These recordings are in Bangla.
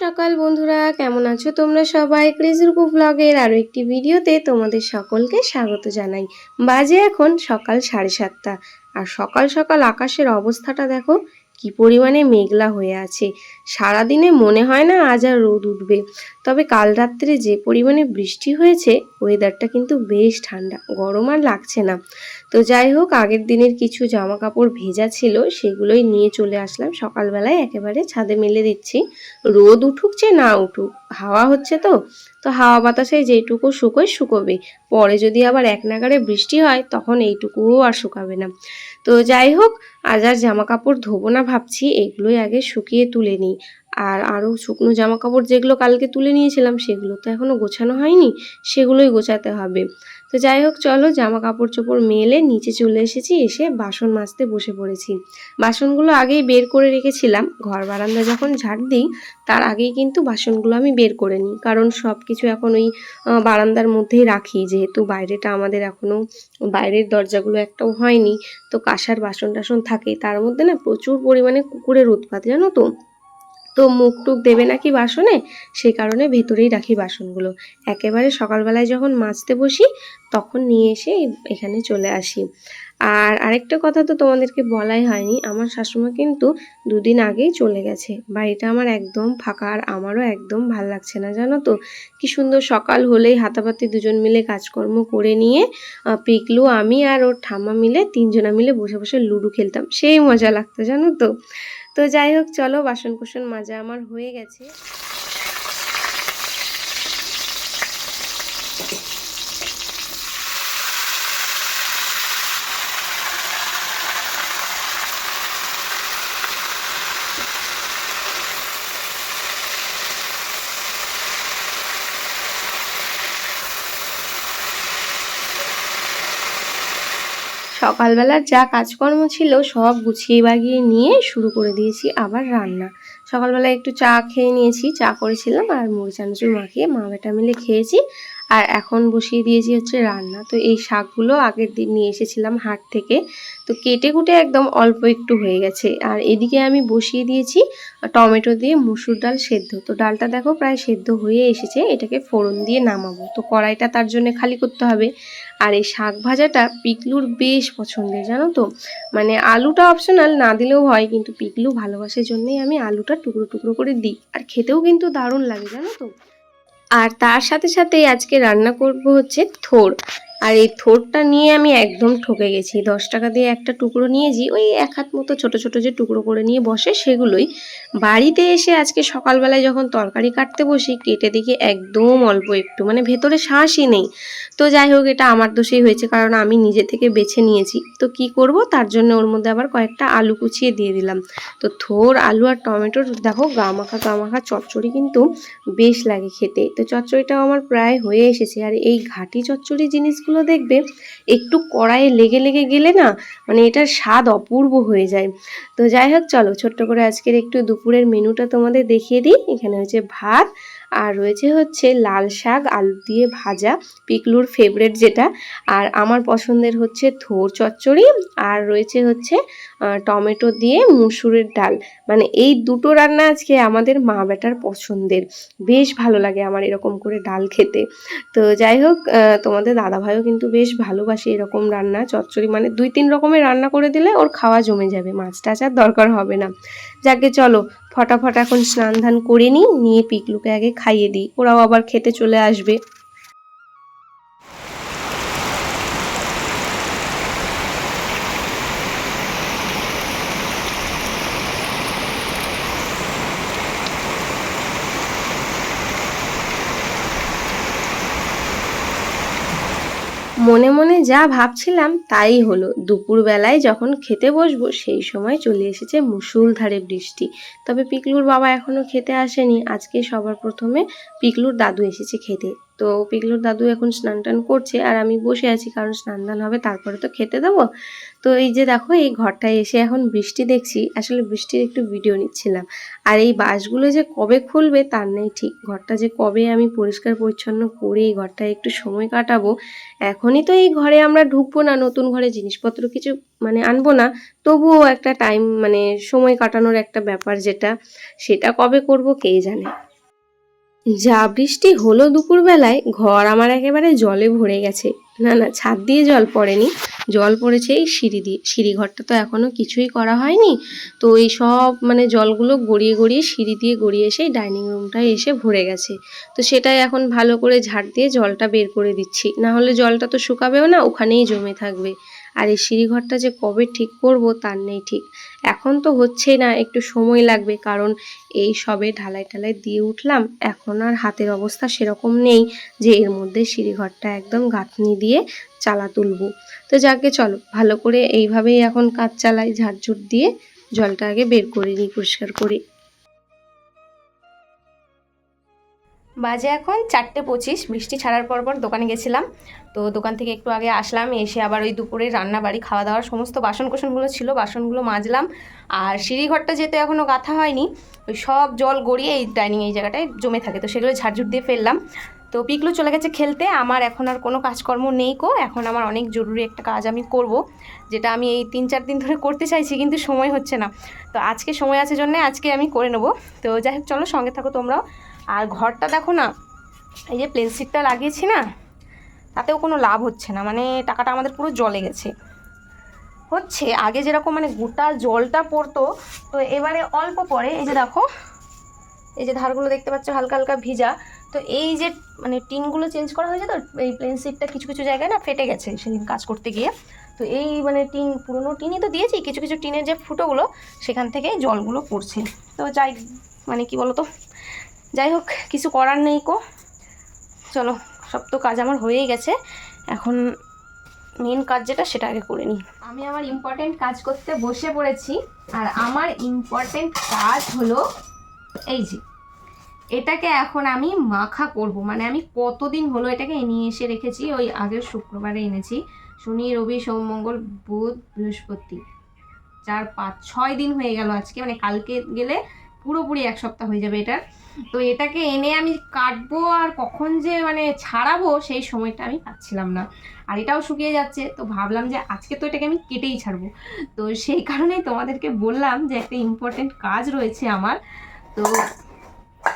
সকাল বন্ধুরা, কেমন আছো তোমরা সবাই? ক্রেজিরকু ব্লগের আরও একটি ভিডিওতে তোমাদের সকলকে স্বাগত জানাই। বাজে এখন সকাল সাড়ে সাতটা। আর সকাল সকাল আকাশের অবস্থাটা দেখো, কি পরিমাণে মেঘলা হয়ে আছে। সারাদিনে মনে হয় না আজ আর রোদ উঠবে। তবে কাল রাত্রে যে পরিমাণে বৃষ্টি হয়েছে ওয়েদারটা কিন্তু বেশ ঠান্ডা, গরম আর লাগছে না। তো যাই হোক, আগের দিনের কিছু জামা কাপড় ভেজা ছিল, সেগুলোই নিয়ে চলে আসলাম। সকালবেলায় একেবারে ছাদে মেলে দিচ্ছি। রোদ উঠুক যে না উঠুক, হাওয়া হচ্ছে তো। তো হাওয়া বাতাসে যেইটুকু শুকোয় শুকোবে পরে যদি আবার এক নাগারে বৃষ্টি হয়, তখন এইটুকুও আর শুকাবে না। তো যাই হোক, আজ আর জামা কাপড় ধোবো না ভাবছি, এগুলোই আগে শুকিয়ে তুলে নিই। আর আরও শুকনো জামা কাপড় যেগুলো কালকে তুলে নিয়েছিলাম, সেগুলো তো এখনও গোছানো হয়নি, সেগুলোই গোছাতে হবে। তো যাই হোক, চলো জামা কাপড় চোপড় মেলে নিচে চলে এসেছি, এসে বাসন মাজতে বসে পড়েছি। বাসনগুলো আগেই বের করে রেখেছিলাম, ঘর বারান্দা যখন ঝাড় দিই, তার আগেই কিন্তু বাসনগুলো আমি বের করে নিই, কারণ সব কিছু এখন ওই বারান্দার মধ্যেই রাখি, যেহেতু বাইরেটা আমাদের এখনও বাইরের দরজাগুলো একটাও হয়নি, তো কাঁসার বাসন টাসন থাকে, তার মধ্যে না প্রচুর পরিমাণে কুকুরের উৎপাত, জানো তো? তো মুখ টুক দেবে নাকি বাসনে? সেই কারণে ভেতরেই রাখি বাসনগুলো। একেবারে সকালবেলায় যখন মাজতে বসি, তখন নিয়ে এসে এখানে চলে আসি। আর আরেকটা কথা তো তোমাদেরকে বলাই হয়নি, আমার শাশুমা কিন্তু দুদিন আগেই চলে গেছে। বাড়িটা আমার একদম ফাঁকা আর আমারও একদম ভালো লাগছে না, জানো তো? কি সুন্দর সকাল হলেই হাতাপাতি দুজন মিলে কাজকর্ম করে নিয়ে পিকলু, আমি আর ওর ঠাম্মা মিলে তিনজনা মিলে বসে বসে লুডো খেলতাম। সেই মজা লাগতো, জানো তো? তো যাই হোক চলো বাসন কুসন মাজা আমার হয়ে গেছে। সকালবেলার যা কাজকর্ম ছিল সব গুছিয়ে বাগিয়ে নিয়ে শুরু করে দিয়েছি আবার রান্না। সকালবেলা একটু চা খেয়ে নিয়েছি, চা করেছিলাম আর মুড়ি চানাচুর মাখিয়ে মা বেটা মিলে খেয়েছি। আর এখন বসিয়ে দিয়েছি হচ্ছে রান্না। তো এই শাকগুলো আগের দিন নিয়ে এসেছিলাম হাট থেকে। তো কেটে কুটে একদম অল্প একটু হয়ে গেছে। আর এদিকে আমি বসিয়ে দিয়েছি টমেটো দিয়ে মুসুর ডাল সেদ্ধ। তো ডালটা দেখো প্রায় সেদ্ধ হয়ে এসেছে। এটাকে ফোড়ন দিয়ে নামাবো। তো কড়াইটা তার জন্য খালি করতে হবে। আর এই শাক ভাজাটা পিকলুর বেশ পছন্দের, জানো তো? মানে আলুটা অপশনাল না দিলেও হয়, কিন্তু পিকলু ভালোবাসার জন্যই আমি আলুটা টুকরো টুকরো করে দিই। আর খেতেও কিন্তু দারুণ লাগে, জানো তো? আর তার সাথে সাথে আজকে রান্না করব হচ্ছে থোর আর এই থোরটা নিয়ে আমি একদম ঠকে গেছি। দশ টাকা দিয়ে একটা টুকরো নিয়েছি, ওই এক হাত মতো ছোট ছোট যে টুকরো করে নিয়ে বসে সেগুলোই। বাড়িতে এসে আজকে সকালবেলায় যখন তরকারি কাটতে বসি, কেটে দেখি একদম অল্প একটু মানে ভেতরে শ্বাসই নেই। তো যাই হোক, এটা আমার দোষেই হয়েছে, কারণ আমি নিজে থেকে বেছে নিয়েছি। তো কি করব? তার জন্য ওর মধ্যে আবার কয়েকটা আলু কুচিয়ে দিয়ে দিলাম। তো থোর, আলু আর টমেটোর, দেখো গামাখা গামাখা চচ্চড়ি কিন্তু বেশ লাগে খেতে। তো চচ্চড়িটাও আমার প্রায় হয়ে এসেছে। আর এই ঘাটি চচ্চড়ি জিনিসগুলো দেখবে একটু কড়াইয়ে লেগে লেগে গেলে না মানে এটার স্বাদ অপূর্ব হয়ে যায়। তো যাই হোক, চলো ছোট্ট করে আজকের একটু দুপুরের মেনুটা তোমাদের দেখিয়ে দিই। এখানে হচ্ছে ভাত আর রয়েছে হচ্ছে লাল শাক, আলু দিয়ে ভাজা পিকলুর ফেভারেট যেটা। আর আমার পছন্দের হচ্ছে থোর চচ্চড়ি আর রয়েছে হচ্ছে টমেটো দিয়ে মুসুরের ডাল। মানে এই দুটো রান্না আজকে আমাদের মা বেটার পছন্দের। বেশ ভালো লাগে আমার এরকম করে ডাল খেতে। তো যাই হোক তোমাদের দাদাভাইও কিন্তু বেশ ভালোবাসে এরকম রান্না। চচ্চড়ি মানে দুই তিন রকমের রান্না করে দিলে ওর খাওয়া জমে যাবে। মাছ টাছ আর দরকার হবে না। যাকে চলো, ফটাফট এখন স্নান ধান করে নিই, নিয়ে পিকলুকে আগে খাইয়ে দিই। ওরাও আবার খেতে চলে আসবে। মনে মনে যা ভাবছিলাম তাই হলো। দুপুরবেলায় যখন খেতে বসবো, সেই সময় চলে এসেছে মুসুলধারে বৃষ্টি। তবে পিকলুর বাবা এখনও খেতে আসেনি। আজকে সবার প্রথমে পিকলুর দাদু এসেছে খেতে। তো পিকলুর দাদু এখন স্নান টান করছে আর আমি বসে আছি, কারণ স্নান টান হবে, তারপরে তো খেতে দেবো। তো এই যে দেখো, এই ঘরটায় এসে এখন বৃষ্টি দেখছি, আসলে বৃষ্টির একটু ভিডিও নিচ্ছিলাম। আর এই বাসগুলো যে কবে খুলবে তার নেই ঠিক। ঘরটা যে কবে আমি পরিষ্কার পরিচ্ছন্ন করে এই ঘরটায় একটু সময় কাটাবো, এখনই তো এই ঘরে আমরা ঢুকবো না, নতুন ঘরে জিনিসপত্র কিছু মানে আনব না। তবুও একটা টাইম মানে সময় কাটানোর একটা ব্যাপার যেটা, সেটা কবে করব কে জানে। যা বৃষ্টি হলো দুপুরবেলায়, ঘর আমার একেবারে জলে ভরে গেছে। না না, ছাদ দিয়ে জল পড়েনি। জল পড়েছে এই সিঁড়ি দিয়ে। সিঁড়ি ঘরটা তো এখনও কিছুই করা হয়নি। তো এই সব মানে জলগুলো গড়িয়ে গড়িয়ে, সিঁড়ি দিয়ে গড়িয়ে এসে ডাইনিং রুমটায় এসে ভরে গেছে। তো সেটাই এখন ভালো করে ঝাড় দিয়ে জলটা বের করে দিচ্ছি। না হলে জলটা তো শুকাবেও না, ওখানেই জমে থাকবে। আর এই সিঁড়িঘরটা যে কবে ঠিক করব তার নেই ঠিক। এখন তো হচ্ছেই না, একটু সময় লাগবে, কারণ এই সবে ঢালাই ঢালাই দিয়ে উঠলাম, এখন আর হাতের অবস্থা সেরকম নেই যে এর মধ্যে সিঁড়িঘরটা একদম গাঁথনি দিয়ে চালা তুলবো। তো যাকে চলো, ভালো করে এইভাবেই এখন কাজ চালাই, ঝাড়ঝুট দিয়ে জলটা আগে বের করে নিই, পরিষ্কার করে। বাজে এখন চারটে পঁচিশ বৃষ্টি ছাড়ার পর পর দোকানে গেছিলাম। তো দোকান থেকে একটু আগে আসলাম, এসে আবার ওই দুপুরে রান্না বাড়ি খাওয়া দাওয়ার সমস্ত বাসন কোসনগুলো ছিল, বাসনগুলো মাজলাম। আর সিঁড়িঘরটা যেহেতু এখনও গাঁথা হয়নি, ওই সব জল গড়িয়ে এই ডাইনিং এই জায়গাটায় জমে থাকে। তো সেগুলো ঝাড়ঝুট দিয়ে ফেললাম। তো পিকলু চলে গেছে খেলতে, আমার এখন আর কোনো কাজকর্ম নেই কো এখন আমার অনেক জরুরি একটা কাজ আমি করব, যেটা আমি এই তিন চার দিন ধরে করতে চাইছি, কিন্তু সময় হচ্ছে না। তো আজকে সময় আছে জন্য আজকে আমি করে নেব। তো যাই হোক, চলো সঙ্গে থাকো তোমরাও। আর ঘরটা দেখো না, এই যে প্লেন সিটটা লাগিয়েছি না, তাতেও কোনো লাভ হচ্ছে না মানে টাকাটা আমাদের পুরো জলে গেছে। হচ্ছে, আগে যেরকম মানে গোটা জলটা পড়তো, তো এবারে অল্প পরে, এই যে দেখো, এই যে ধারগুলো দেখতে পাচ্ছ, হালকা হালকা ভিজা, তো এই যে মানে টিনগুলো চেঞ্জ করা হয়েছে তো, এই প্লেন সিটটা কিছু কিছু জায়গায় না ফেটে গেছে সেদিন কাজ করতে গিয়ে। তো এই মানে টিন, পুরনো টিনই তো দিয়েছি, কিছু কিছু টিনের যে ফুটোগুলো, সেখান থেকে জলগুলো পড়ছে। তো যাই মানে কি বলো তো যাই হোক কিছু করার নেই কো। চলো, সব তো কাজ আমার হয়েই গেছে। এখন মেন কাজ যেটা, সেটা আগে করে নিই। আমি আমার ইম্পর্টেন্ট কাজ করতে বসে পড়েছি, আর আমার ইম্পর্টেন্ট কাজ হলো, এই যে, এটাকে এখন আমি মাখা করব। মানে আমি কতদিন হলো এটাকে নিয়ে এসে রেখেছি, ওই আগের শুক্রবারে এনেছি। শনি, রবি, সোম, মঙ্গল, বুধ, বৃহস্পতি। চার, পাঁচ, ছয় দিন হয়ে গেল আজকে। মানে কালকে গেলে পুরোপুরি এক সপ্তাহ হয়ে যাবে এটার। তো এটাকে এনে আমি কাটবো আর কখন যে মানে ছাড়াবো সেই সময়টা আমি পাচ্ছিলাম না। আর এটাও শুকিয়ে যাচ্ছে, তো ভাবলাম যে আজকে তো এটাকে আমি কেটেই ছাড়বো। তো সেই কারণেই তোমাদেরকে বললাম যে একটা ইম্পর্টেন্ট কাজ রয়েছে আমার। তো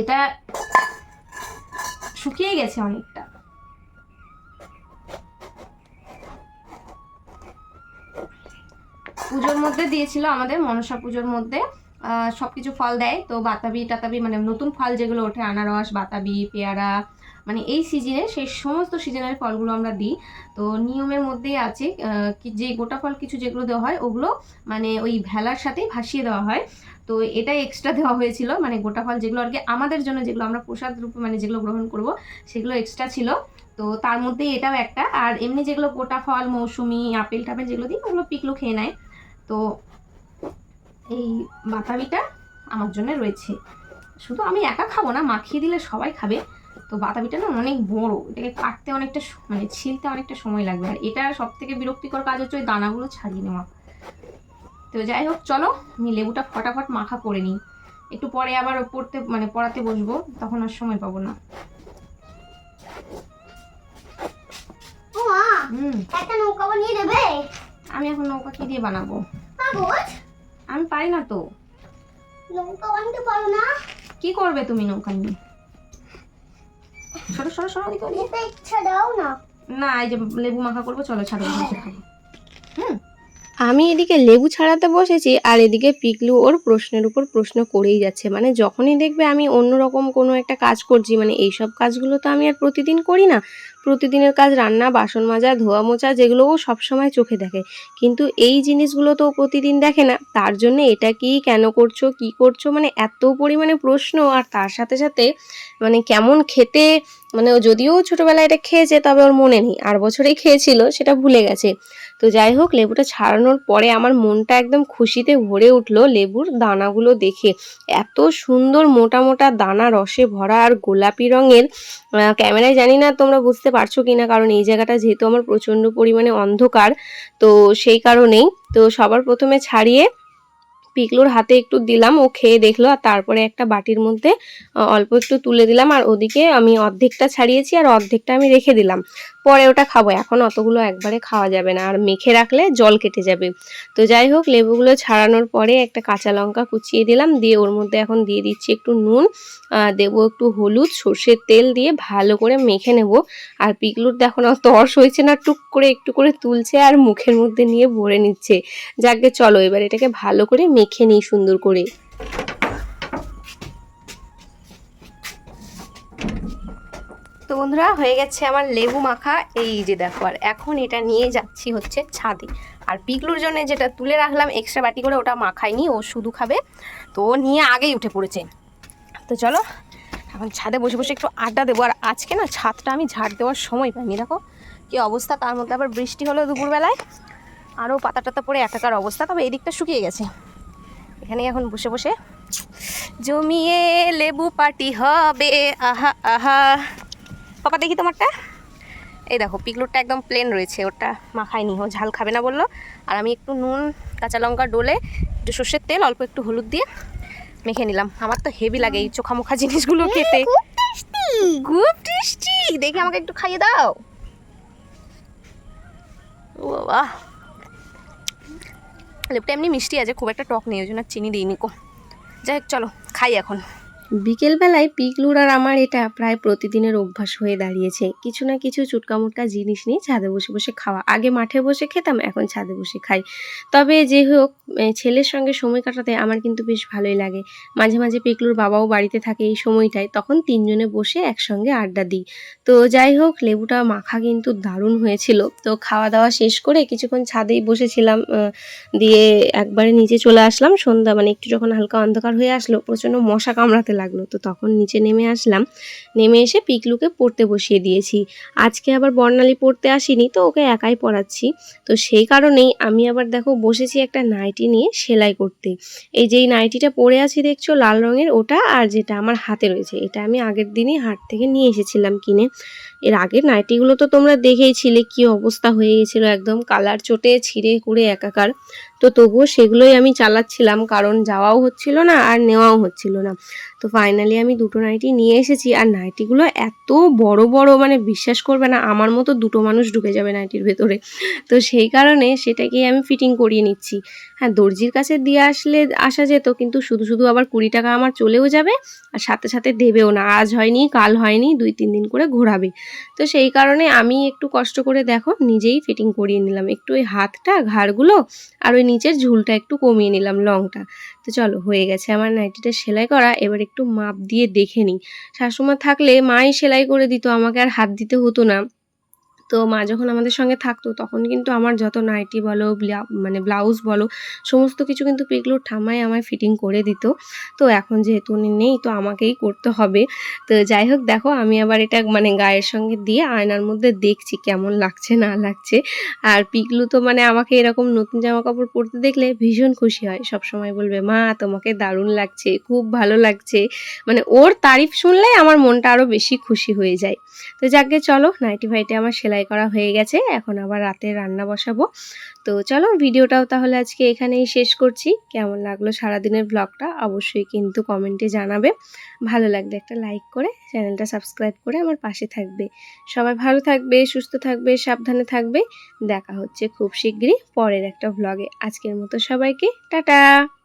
এটা শুকিয়ে গেছে অনেকটা। পুজোর মধ্যে দিয়েছিল আমাদের মনসা পুজোর মধ্যে। সব কিছু ফল দেয়। তো বাতাবি টাতাবি মানে নতুন ফল যেগুলো ওঠে, আনারস, বাতাবি, পেয়ারা মানে এই সিজনে সেই সমস্ত সিজনের ফলগুলো আমরা দিই। তো নিয়মের মধ্যেই আছে যে গোটা ফল কিছু যেগুলো দেওয়া হয়, ওগুলো মানে ওই ভেলার সাথেই ভাসিয়ে দেওয়া হয়। তো এটাই এক্সট্রা দেওয়া হয়েছিল মানে গোটা ফল যেগুলো আর কি আমাদের জন্য যেগুলো আমরা প্রসাদ রূপে মানে যেগুলো গ্রহণ করব, সেগুলো এক্সট্রা ছিল। তো তার মধ্যেই এটাও একটা। আর এমনি যেগুলো গোটা ফল, মৌসুমি আপেল টাপেল যেগুলো দিই, ওগুলো পিকলু খেয়ে নেয়। তো এই বাতাবিটা আমার জন্য রয়েছে। শুধু আমি একা খাব না মাখিয়ে দিলে সবাই খাবে। তো বাতাবিটা না অনেক বড় এটাকে কাটতে অনেকটা মানে ছিলতে অনেকটা সময় লাগবে। আর এটা সব থেকে বিরক্তিকর কাজ হচ্ছে ওই দানাগুলো ছাড়িয়ে নেওয়া। তো যাই হোক চলো আমি লেবুটা ফটাফট মাখা করে নিই। একটু পরে আবার পড়তে মানে পড়াতে বসবো তখন আর সময় পাবো না। একটা নৌকা বানিয়ে দেবে? আমি এখন নৌকা কি দিয়ে বানাবো? কাগজ? আমি পারি না তো। নৌকা বানাতে পারো না? কি করবে তুমি নৌকা নিয়ে? সরো সরো সরো দিকে। ইচ্ছা দাও না। না এই যে লেবু মাখা করব চলো ছাড়ো খাব। আমি এদিকে লেবু ছাড়াতে বসেছি আর এদিকে পিকলু ওর প্রশ্নের উপর প্রশ্ন করেই যাচ্ছে। মানে যখনই দেখবে আমি অন্যরকম কোনো একটা কাজ করছি মানে এইসব কাজগুলো তো আমি আর প্রতিদিন করি না। প্রতিদিনের কাজ রান্না, বাসন মাজা, ধোয়া মোছা যেগুলো ও সবসময় চোখে দেখে। কিন্তু এই জিনিসগুলো তো প্রতিদিন দেখে না। তার জন্য এটা কি, কেন করছ, কি করছ মানে এত পরিমাণে প্রশ্ন। আর তার সাথে সাথে মানে কেমন খেতে মানে ও যদিও ছোটবেলায় এটা খেয়েছে, তবে ওর মনে নেই। আর বছরেই খেয়েছিল, সেটা ভুলে গেছে। তো যাই হোক, লেবুটা ছাড়ানোর পরে আমার মনটা একদম খুশিতে ভরে উঠল লেবুর দানাগুলো দেখে। এত সুন্দর মোটা মোটা দানা, রসে ভরা আর গোলাপি রঙের। ক্যামেরায় জানি না তোমরা বুঝতে পারছ কি না কারণ এই জায়গাটা যেহেতু আমার প্রচণ্ড পরিমাণে অন্ধকার, তো সেই কারণেই। তো সবার প্রথমে ছাড়িয়ে পিকলুর হাতে একটু দিলাম, ও খেয়ে দেখল আর তারপরে একটা বাটির মধ্যে অল্প একটু তুলে দিলাম আর ওদিকে আমি অর্ধেকটা ছাড়িয়েছি আর অর্ধেকটা আমি রেখে দিলাম। পরে ওটা খাব। এখন অতগুলো একবারে খাওয়া যাবে না। আর মেখে রাখলে জল কেটে যাবে। তো যাই হোক, লেবুগুলো ছাড়ানোর পরে একটা কাঁচা লঙ্কা কুচিয়ে দিলাম। দিয়ে ওর মধ্যে এখন দিয়ে দিচ্ছি একটু নুন। দেবো একটু হলুদ, সর্ষের তেল দিয়ে ভালো করে মেখে নেব। আর পিকলুর দেখো না তর্স হয়েছে না, টুক করে একটু করে তুলছে আর মুখের মধ্যে নিয়ে ভরে নিচ্ছে। যাকে চলো এবার এটাকে ভালো করে মেখে নিই সুন্দর করে। তো বন্ধুরা, হয়ে গেছে আমার লেবু মাখা। এই যে দেখো, আর এখন এটা নিয়ে যাচ্ছি হচ্ছে ছাদে। আর পিকলুর জন্য যেটা তুলে রাখলাম এক্সট্রা বাটি করে, ওটা মাখায়নি ও শুধু খাবে। তো ও নিয়ে আগেই উঠে পড়েছে। তো চলো, এখন ছাদে বসে বসে একটু আড্ডা দেবো। আর আজকে না, ছাদটা আমি ঝাড় দেওয়ার সময় পাইনি, দেখো। কি অবস্থা, তার মধ্যে আবার বৃষ্টি হলো দুপুরবেলায়। আরও পাতা টাতা পড়ে, একাকার অবস্থা। তবে এই দিকটা শুকিয়ে গেছে। এখানে এখন বসে বসে। জমিয়ে লেবু পাটি হবে আহা আহা। পাপা দেখি তোমারটা। এই দেখো পিকলুরটা একদম প্লেন রয়েছে ওটা মাখায়নি ও ঝাল খাবে না বলল। আর আমি একটু নুন কাঁচা লঙ্কা ডলে একটু সর্ষের তেল অল্প একটু হলুদ দিয়ে মেখে নিলাম। আমার তো হেভি লাগে এই চোখা মুখা জিনিসগুলো খেতে। খুব টেস্টি দেখে আমাকে একটু খাইয়ে দাও। বাবা! লেপটা এমনি মিষ্টি আছে, খুব একটা টক নেই, ওই জন্য চিনি দিইনি কো। যাই হোক, চলো, খাই এখন। বিকেলবেলায় পিকলুর আর আমার এটা প্রায় প্রতিদিনের অভ্যাস হয়ে দাঁড়িয়েছে। কিছু না কিছু চুটকা মুটকা জিনিস নিয়ে ছাদে বসে বসে খাওয়া। আগে মাঠে বসে খেতাম, এখন ছাদে বসে খাই। তবে যে হোক ছেলের সঙ্গে সময় কাটাতে আমার কিন্তু বেশ ভালোই লাগে। মাঝে মাঝে পিকলুর বাবাও বাড়িতে থাকে এই সময়টায়, তখন তিনজনে বসে একসঙ্গে আড্ডা দিই। তো যাই হোক, লেবুটা মাখা কিন্তু দারুণ হয়েছিল। তো খাওয়া দাওয়া শেষ করে কিছুক্ষণ ছাদেই বসেছিলাম দিয়ে একবারে নিচে চলে আসলাম। সন্ধ্যা মানে একটু যখন হালকা অন্ধকার হয়ে আসলো, প্রচণ্ড মশা কামড়াতে লাগল। তো তখন নিচে নেমে আসলাম। নেমে এসে পিকলুকে পড়তে বসিয়ে দিয়েছি। আজকে আবার বর্ণালী পড়তে আসিনি, তো ওকে একাই পড়াচ্ছি। তো সেই কারণেই আমি আবার দেখো বসেছি একটা নাইটি নিয়ে সেলাই করতে। এই যে এই নাইটিটা পরে আছি দেখছ, লাল রঙের ওটা আর যেটা আমার হাতে রয়েছে, এটা আমি আগের দিনই হাট থেকে নিয়ে এসেছিলাম কিনে। এর আগের নাইটিগুলো তো তোমরা দেখেইছিলে, কি অবস্থা হয়ে গেছিল একদম, কালার চটে ছিঁড়ে কুড়ে একাকার। তো তবুও সেগুলোই আমি চালাচ্ছিলাম, কারণ যাওয়াও হচ্ছিল না আর নেওয়াও হচ্ছিল না। তো ফাইনালি আমি দুটো নাইটি নিয়ে এসেছি আর নাইটিগুলো এত বড় বড় মানে বিশ্বাস করবে না, আমার মতো দুটো মানুষ ঢুকে যাবে নাইটির ভেতরে। তো সেই কারণে সেটাকেই আমি ফিটিং করিয়ে নিচ্ছি। হ্যাঁ দর্জির কাছে দিয়ে আসলে আসা যেত, কিন্তু শুধু শুধু আবার কুড়ি টাকা আমার চলেও যাবে, আর সাথে সাথে দেবেও না। আজ হয়নি, কাল হয়নি, দুই তিন দিন করে ঘোরাবে। তো সেই কারণে আমি একটু কষ্ট করে দেখো, নিজেই ফিটিং করিয়ে নিলাম। একটু ওই হাতটা, ঘাড়গুলো, আর ওই নিচের ঝুলটা একটু কমিয়ে নিলাম লংটা তো চলো, হয়ে গেছে আমার নাইটিটা সেলাই করা। এবার একটু মাপ দিয়ে দেখে নিই। শাশুমা থাকলে মাই সেলাই করে দিত, আমাকে আর হাত দিতে হতো না। তো মা যখন আমাদের সঙ্গে থাকতো, তখন কিন্তু আমার যত নাইটি বলো মানে ব্লাউজ বলো, সমস্ত কিছু কিন্তু পিকলুর ঠামাই আমায় ফিটিং করে দিত। তো এখন যেহেতু উনি নেই, তো আমাকেই করতে হবে। তো যাই হোক, দেখো আমি আবার এটা মানে গায়ের সঙ্গে দিয়ে আয়নার মধ্যে দেখছি কেমন লাগছে, না লাগছে। আর পিকলু তো মানে আমাকে এরকম নতুন জামা কাপড় পরতে দেখলে ভীষণ খুশি হয়। সব সময় বলবে, মা, তোমাকে দারুণ লাগছে, খুব ভালো লাগছে। মানে ওর তারিফ শুনলে আমার মনটা আরও বেশি খুশি হয়ে যায়। তো যাকে চলো নাইটি ফাইটে আমার সেলাই করা হয়ে গেছে, এখন আবার রাতে রান্না বসাবো। তো চলো ভিডিওটাও তাহলে আজকে এখানেই শেষ করছি। কেমন লাগল সারাদিনের ব্লগটা অবশ্যই কিন্তু কমেন্টে জানাবে। ভালো লাগলে একটা লাইক করে চ্যানেলটা সাবস্ক্রাইব করে আমার পাশে থাকবে। সবাই ভালো থাকবে, সুস্থ থাকবে, সাবধানে থাকবে। দেখা হচ্ছে খুব শিগগিরই পরের একটা ব্লগে আজকের মতো সবাইকে, টাটা!